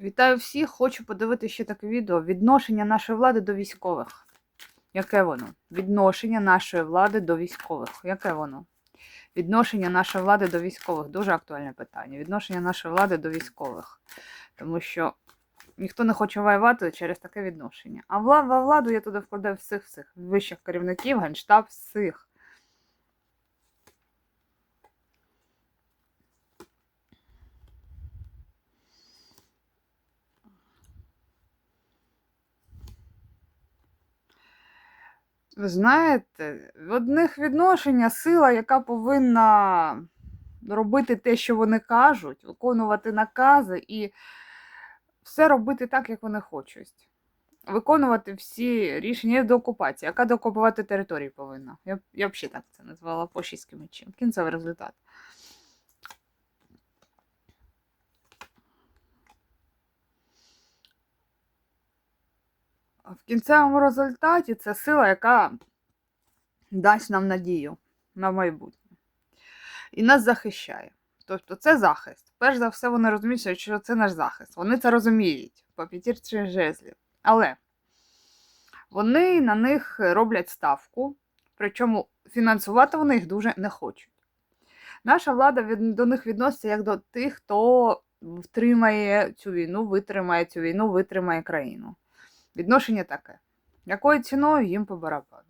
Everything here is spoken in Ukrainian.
Вітаю всіх! Хочу подивитися ще таке відео. Відношення нашої влади до військових. Яке воно? Відношення нашої влади до військових. Яке воно? Відношення нашої влади до військових. Дуже актуальне питання. Відношення нашої влади до військових. Тому що ніхто не хоче воювати через таке відношення. А вла- во владу я туди вкладаю всіх всіх вищих керівників, генштаб, всіх. Ви знаєте, в одних відношення сила, яка повинна робити те, що вони кажуть, виконувати накази і все робити так, як вони хочуть. Виконувати всі рішення до окупації, яка доокупувати території повинна. Я, я ще так це назвала пошістським чим. Кінцевий результат. В кінцевому результаті це сила, яка дасть нам надію на майбутнє. І нас захищає. Тобто це захист. Перш за все, вони розуміють, що це наш захист. Вони це розуміють по п'ятірці жезлів. Але вони на них роблять ставку, причому фінансувати вони їх дуже не хочуть. Наша влада від, до них відноситься як до тих, хто втримає цю війну, витримає цю війну, витримає країну. Відношення таке. Якою ціною їм по барабану.